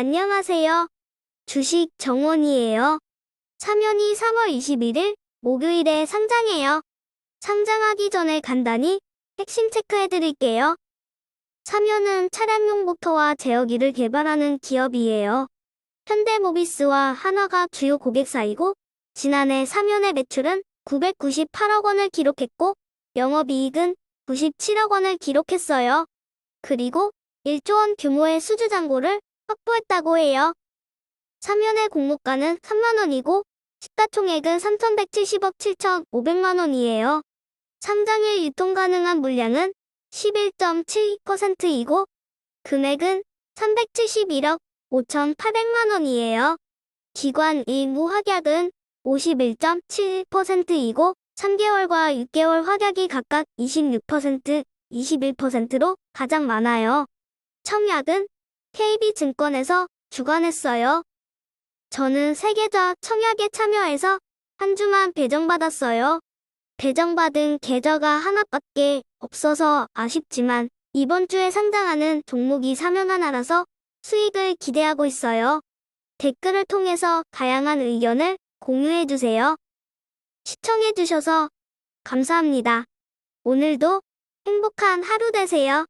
안녕하세요. 주식 정원이에요. 사면이 3월 21일 목요일에 상장해요. 상장하기 전에 간단히 핵심 체크해 드릴게요. 사면은 차량용 모터와 제어기를 개발하는 기업이에요. 현대모비스와 한화가 주요 고객사이고 지난해 사면의 매출은 998억 원을 기록했고 영업이익은 97억 원을 기록했어요. 그리고 1조 원 규모의 수주 잔고를 확보했다고 해요. 사면의 공모가는 3만 원이고 시가총액은 3,170억 7,500만 원이에요. 상장일 유통 가능한 물량은 11.72%이고 금액은 371억 5,800만 원이에요. 기관 일무 확약은 51.71%이고 3개월과 6개월 확약이 각각 26%, 21%로 가장 많아요. 청약은 KB증권에서 주관했어요. 저는 세계좌 청약에 참여해서 한 주만 배정받았어요. 배정받은 계좌가 하나밖에 없어서 아쉽지만 이번 주에 상장하는 종목이 사면 하나라서 수익을 기대하고 있어요. 댓글을 통해서 다양한 의견을 공유해주세요. 시청해주셔서 감사합니다. 오늘도 행복한 하루 되세요.